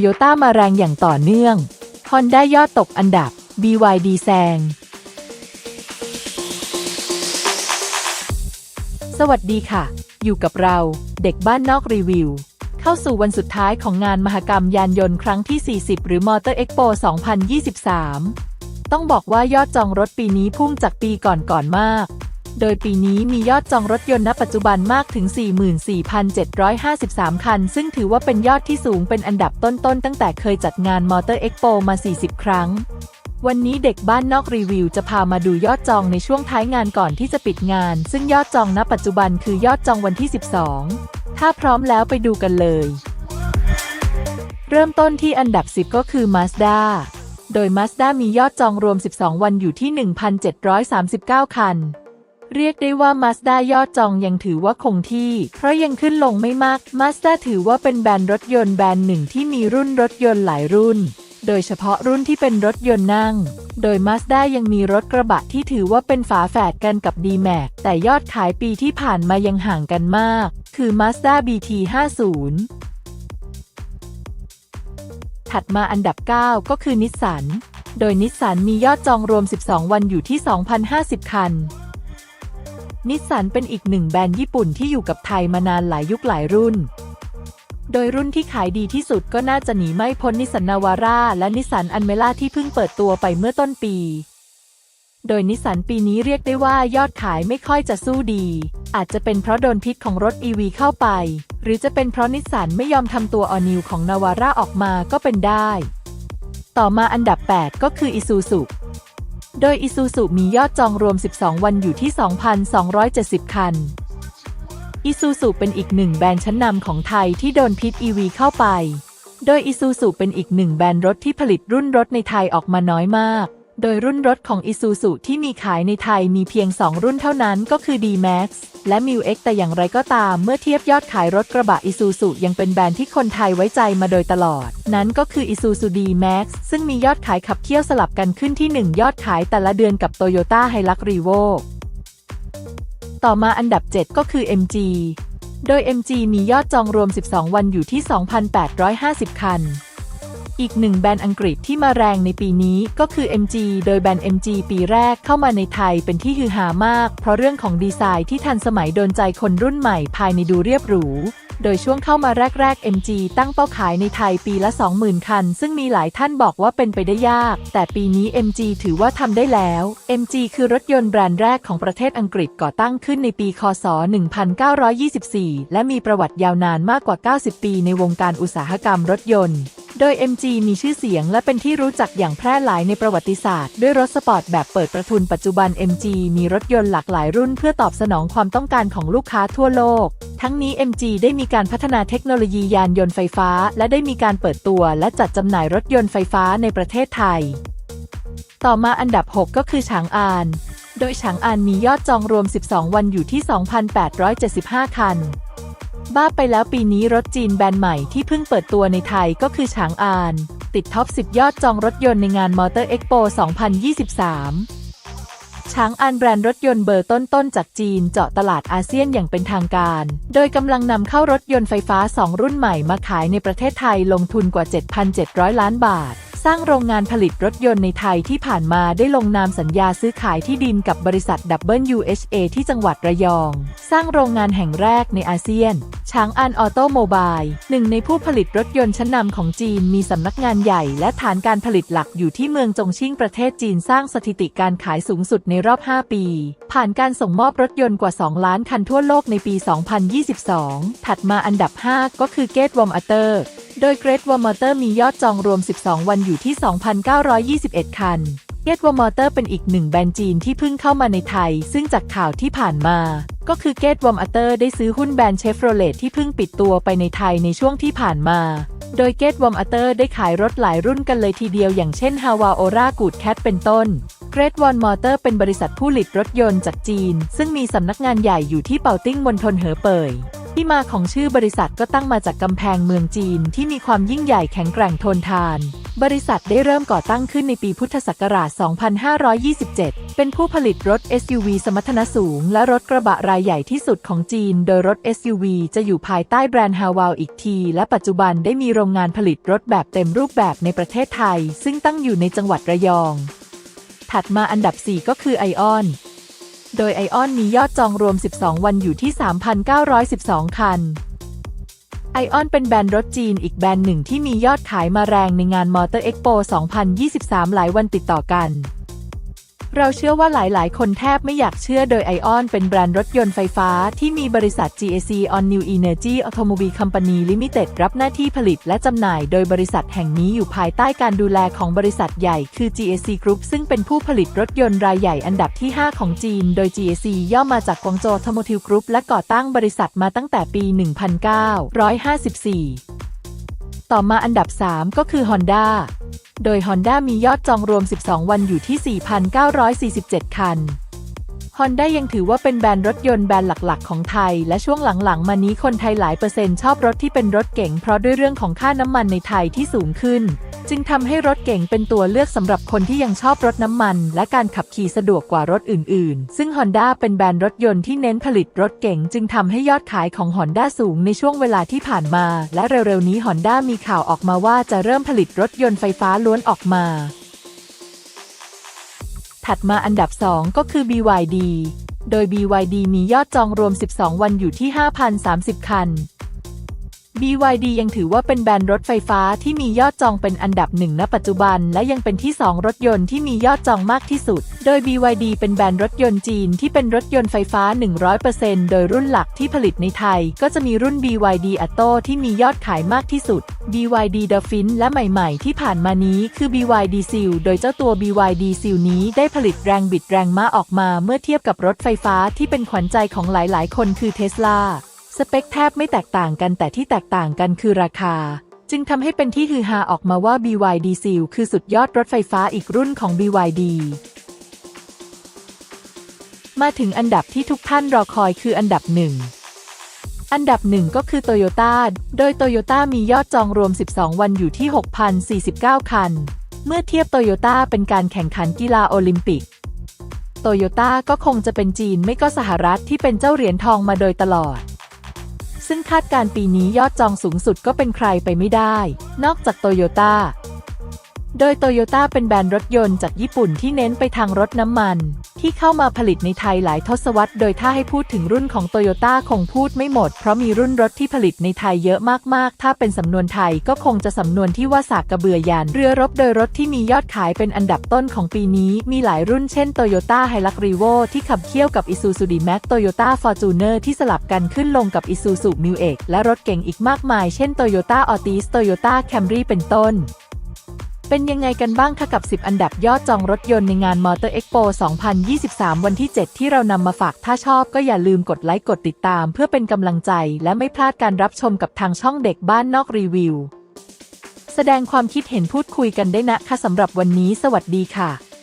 โยต้ามาแรงอย่างต่อเนื่อง Honda ยอดตกอันดับ BYD แซง สวัสดีค่ะ อยู่กับเรา เด็กบ้านนอกรีวิว เข้าสู่วันสุดท้ายของงานมหกรรมยานยนต์ครั้งที่ 40 หรือ Motor Expo 2023 ต้องบอกว่ายอดจองรถปีนี้พุ่งจากปีก่อนๆมาก โดยปีนี้มียอดจองรถยนต์ณปัจจุบันมากถึง 44,753 คัน ซึ่งถือว่าเป็นยอดที่สูงเป็นอันดับต้นๆ ตั้งแต่เคยจัดงาน Motor Expo มา 40 ครั้ง วันนี้เด็กบ้านนอกรีวิวจะพามาดูยอดจองในช่วงท้ายงานก่อนที่จะปิดงาน ซึ่งยอดจองณปัจจุบันคือยอดจองวันที่ 12 ถ้าพร้อมแล้วไปดูกันเลย เริ่มต้นที่อันดับ 10 ก็คือ Mazda โดย Mazda มียอดจองรวม 12 วันอยู่ที่ 1,739 คัน เรียกได้ว่า Mazda ยอดจองยังถือว่าคงที่ เพราะยังขึ้นลงไม่มาก Mazda ถือว่าเป็นแบรนด์รถยนต์แบรนด์หนึ่งที่มีรุ่นรถยนต์หลายรุ่น โดยเฉพาะรุ่นที่เป็นรถยนต์นั่ง โดย Mazda ยังมีรถกระบะที่ถือว่าเป็นฝาแฝดกันกับ D-Max แต่ยอดขายปีที่ผ่านมายังห่างกันมาก คือ Mazda BT50 ถัดมาอันดับ 9 ก็คือนิสสัน โดยนิสสันมียอดจองรวม 12 วันอยู่ที่ 2,050 คัน นิสสันเป็นอีกหนึ่งแบรนด์ญี่ปุ่นที่อยู่กับไทยมานานหลายยุคหลายรุ่น โดยรุ่นที่ขายดีที่สุดก็น่าจะหนีไม่พ้นนิสสันนาวาร่าและนิสสันอันเมล่าที่เพิ่งเปิดตัวไปเมื่อต้นปี โดยนิสสันปีนี้เรียกได้ว่ายอดขายไม่ค่อยจะสู้ดี อาจจะเป็นเพราะโดนพิษของรถ EV เข้าไป หรือจะเป็นเพราะนิสสันไม่ยอมทำตัวออนิวของนาวาร่าออกมาก็เป็นได้ ต่อมาอันดับ 8 ก็คืออิซูซุ โดยอิซูซูมียอดจองรวม 12 วันอยู่ที่ 2,270 คัน อิซูซูเป็นอีกหนึ่งแบรนด์ชั้นนำของไทยที่โดนพิษ EV เข้าไป โดยอิซูซูเป็นอีกหนึ่งแบรนด์รถที่ผลิตรุ่นรถในไทยออกมาน้อยมาก โดยรุ่นรถของ Isuzu ที่มีขายในไทยมีเพียง 2 รุ่นเท่านั้นก็คือ D-Max และ m ิ X แต่อย่างไรก็ตามเมื่อเทียบยอดขายรถกระบะ Isuzu ยังเป็นแบรนด์ที่คนไทยไว้ใจมาโดยตลอด นั้นก็คือ Isuzu D-Max ซึ่งมียอดขายขับเคี่ยวสลับกันขึ้นที่ 1 ยอดขายแต่ละเดือนกับ Toyota Hilux Revo ต่อมาอันดับ 7 ก็คือ MG โดย MG มียอดจองรวม 12 วันอยู่ที่ 2,850 คัน อีกหนึ่งแบรนด์อังกฤษที่มาแรงในปีนี้ก็คือ MG โดยแบรนด์ MG ปีแรกเข้ามาในไทยเป็นที่ฮือฮามาก เพราะเรื่องของดีไซน์ที่ทันสมัยโดนใจคนรุ่นใหม่ภายในดูเรียบหรูโดยช่วงเข้ามาแรก ๆ MG ตั้งเป้าขายในไทยปีละ 20,000 คัน ซึ่งมีหลายท่านบอกว่าเป็นไปได้ยาก แต่ปีนี้ MG ถือว่าทำได้แล้ว MG คือรถยนต์แบรนด์แรกของประเทศอังกฤษก่อตั้งขึ้นในปี คศ 1924 และมีประวัติยาวนานมากกว่า 90 ปีในวงการอุตสาหกรรมรถยนต์ โดย MG มีชื่อเสียงและเป็นที่รู้จักอย่างแพร่หลายในประวัติศาสตร์ ด้วยรถสปอร์ตแบบเปิดประทุนปัจจุบัน MG มีรถยนต์หลากหลายรุ่นเพื่อตอบสนองความต้องการของลูกค้าทั่วโลก ทั้งนี้ MG ได้มีการพัฒนาเทคโนโลยียานยนต์ไฟฟ้า และได้มีการเปิดตัวและจัดจำหน่ายรถยนต์ไฟฟ้าในประเทศไทย ต่อมาอันดับ 6 ก็คือฉางอาน โดยฉางอานมียอดจองรวม 12 วันอยู่ที่ 2,875 คัน บ้าไปแล้วปีนี้รถจีนแบรนด์ใหม่ที่เพิ่งเปิดตัวในไทยก็คือฉางอาน ติดท็อป 10 ยอดจองรถยนต์ในงาน Motor Expo 2023 ช้างอานแบรนด์รถยนต์เบอร์ต้นๆจากจีนเจาะตลาดอาเซียนอย่างเป็นทางการ โดยกำลังนำเข้ารถยนต์ไฟฟ้า 2 รุ่นใหม่มาขายในประเทศไทยลงทุนกว่า 7,700 ล้านบาท สร้างโรงงานผลิตรถยนต์ในไทยที่ผ่านมาได้ลงนามสัญญาซื้อขายที่ดินกับบริษัท WHA ที่จังหวัดระยอง สร้างโรงงานแห่งแรกในอาเซียน ช้างอันออโตโมบายหนึ่งในผู้ผลิตรถยนต์ชั้นนำของจีนมีสำนักงานใหญ่และฐานการผลิตหลักอยู่ที่เมืองจงชิ่งประเทศจีนสร้างสถิติการขายสูงสุดในรอบ 5 ปี ผ่านการส่งมอบรถยนต์กว่า 2 ล้านคันทั่วโลกในปี 2022 ถัดมาอันดับ 5 ก็คือเกตวอมอัเตอร์ โดยเกรดวอมอเตอร์มียอดจองรวม 12 วันอยู่ที่ 2,921 คันเกตวอมอเตอร์เป็นอีกหนึ่งแบรนด์จีนที่เพิ่งเข้ามาในไทย ซึ่งจากข่าวที่ผ่านมา ก็คือเกตวอมอัเตอร์ได้ซื้อหุ้นแบรนด์เชฟโรเลตที่เพิ่งปิดตัวไปในไทยในช่วงที่ผ่านมา โดยเกตวอมอัเตอร์ได้ขายรถหลายรุ่นกันเลยทีเดียวอย่างเช่นฮาวาโอรากูดแคทเป็นต้น เกรดวอนมอเตอร์เป็นบริษัทผู้ผลิตรถยนต์จากจีน ซึ่งมีสำนักงานใหญ่อยู่ที่เป่าติ้งมณฑลเหอเป่ยที่มาของชื่อบริษัทก็ตั้งมาจากกำแพงเมืองจีนที่มีความยิ่งใหญ่แข็งแกร่งทนทาน บริษัทได้เริ่มก่อตั้งขึ้นในปีพุทธศักราช 2527 เป็นผู้ผลิตรถ SUV สมรรถนะสูง และรถกระบะรายใหญ่ที่สุดของจีน โดยรถ SUV จะอยู่ภายใต้แบรนด์ฮาวาวอีกที และปัจจุบันได้มีโรงงานผลิตรถแบบเต็มรูปแบบในประเทศไทย ซึ่งตั้งอยู่ในจังหวัดระยอง ถัดมาอันดับ 4 ก็คือไอออนโดยไอออนมียอดจองรวม 12 วันอยู่ที่ 3,912 คัน ไอออนเป็นแบรนด์รถจีนอีกแบรนด์หนึ่งที่มียอดขายมาแรงในงานมอเตอร์เอ็กโป 2023 หลายวันติดต่อกัน เราเชื่อว่าหลาย ๆ คนแทบไม่อยากเชื่อโดยไอออนเป็นแบรนด์รถยนต์ไฟฟ้าที่มีบริษัท GAC On New Energy Automobile Company Limited รับหน้าที่ผลิตและจำหน่ายโดยบริษัทแห่งนี้อยู่ภายใต้การดูแลของบริษัทใหญ่คือ GAC Group ซึ่งเป็นผู้ผลิตรถยนต์รายใหญ่อันดับที่ 5 ของจีน โดย GAC ย่อมาจากกวางโจว Automotive Group และก่อตั้งบริษัทมาตั้งแต่ปี 1954 ต่อมาอันดับ 3 ก็คือ Honda โดย Honda มียอดจองรวม 12 วันอยู่ที่ 4,947 คัน Honda ยังถือว่าเป็นแบรนด์รถยนต์แบรนด์หลักๆ ของไทย และช่วงหลังๆ มานี้คนไทยหลายเปอร์เซ็นต์ชอบรถที่เป็นรถเก๋งเพราะด้วยเรื่องของค่าน้ำมันในไทยที่สูงขึ้น จึงทำให้รถเก๋งเป็นตัวเลือกสำหรับคนที่ยังชอบรถน้ำมัน และการขับขี่สะดวกกว่ารถอื่นๆ ซึ่ง Honda เป็นแบรนด์รถยนต์ที่เน้นผลิตรถเก๋งจึงทำให้ยอดขายของ Honda สูงในช่วงเวลาที่ผ่านมา และเร็วๆนี้ Honda มีข่าวออกมาว่าจะเริ่มผลิตรถยนต์ไฟฟ้าล้วนออกมา ถัดมาอันดับ 2 ก็คือ BYD โดย BYD มียอดจองรวม 12 วันอยู่ที่ 5,030 คัน BYD ยังถือว่าเป็นแบรนด์รถไฟฟ้าที่มียอดจองเป็นอันดับหนึ่งณปัจจุบัน และยังเป็นที่ 2 รถยนต์ที่มียอดจองมากที่สุด โดย BYD เป็นแบรนด์รถยนต์จีนที่เป็นรถยนต์ไฟฟ้า 100%โดยรุ่นหลักที่ผลิตในไทย ก็จะมีรุ่น BYD Atto ที่มียอดขายมากที่สุด BYD Dolphin และใหม่ ๆ ที่ผ่านมานี้คือ BYD Seal โดยเจ้าตัว BYD Seal นี้ได้ผลิตแรงบิดแรงม้าออกมา เมื่อเทียบกับรถไฟฟ้าที่เป็นขวัญใจของหลาย ๆ คนคือ Tesla ส สเปคแทบไม่แตกต่างกันแต่ที่แตกต่างกันคือราคา จึงทำให้เป็นที่ฮือฮาออกมาว่า BYD Seal คือสุดยอดรถไฟฟ้าอีกรุ่นของ BYD มาถึงอันดับที่ทุกท่านรอคอยคืออันดับหนึ่งอันดับหนึ่งก็คือ Toyota โดย Toyota มียอดจองรวม 12 วันอยู่ที่ 6,049 คัน เมื่อเทียบ Toyota เป็นการแข่งขันกีฬาโอลิมปิกโตโยต้าก็คงจะเป็นจีนไม่ก็สหรัฐที่เป็นเจ้าเหรียญทองมาโดยตลอด ซึ่งคาดการณ์ปีนี้ยอดจองสูงสุดก็เป็นใครไปไม่ได้ นอกจากโตโยต้า โดยโตโยต้าเป็นแบรนด์รถยนต์จากญี่ปุ่นที่เน้นไปทางรถน้ำมัน ที่เข้ามาผลิตในไทยหลายทศวรรษ โดยถ้าให้พูดถึงรุ่นของโตโยต้าคงพูดไม่หมด เพราะมีรุ่นรถที่ผลิตในไทยเยอะมาก ๆ ถ้าเป็นสำนวนไทยก็คงจะสำนวนที่ว่าสากกระเบือยันเรือรบโดยรถที่มียอดขายเป็นอันดับต้นของปีนี้ มีหลายรุ่นเช่น Toyota Hilux Revo ที่ขับเคี่ยวกับ Isuzu D-Max Toyota Fortuner ที่สลับกันขึ้นลงกับ Isuzu Mu-X และรถเก่งอีกมากมาย เช่น Toyota Altis Toyota Camry เป็นต้น เป็นยังไงกันบ้างคะกับ 10 อันดับยอดจองรถยนต์ในงานมอเตอร์เอ็กโป 2023 วันที่ 7 ที่เรานำมาฝาก ถ้าชอบก็อย่าลืมกดไลค์กดติดตาม เพื่อเป็นกำลังใจและไม่พลาดการรับชมกับทางช่องเด็กบ้านนอกรีวิว แสดงความคิดเห็นพูดคุยกันได้นะคะสำหรับวันนี้ สวัสดีค่ะ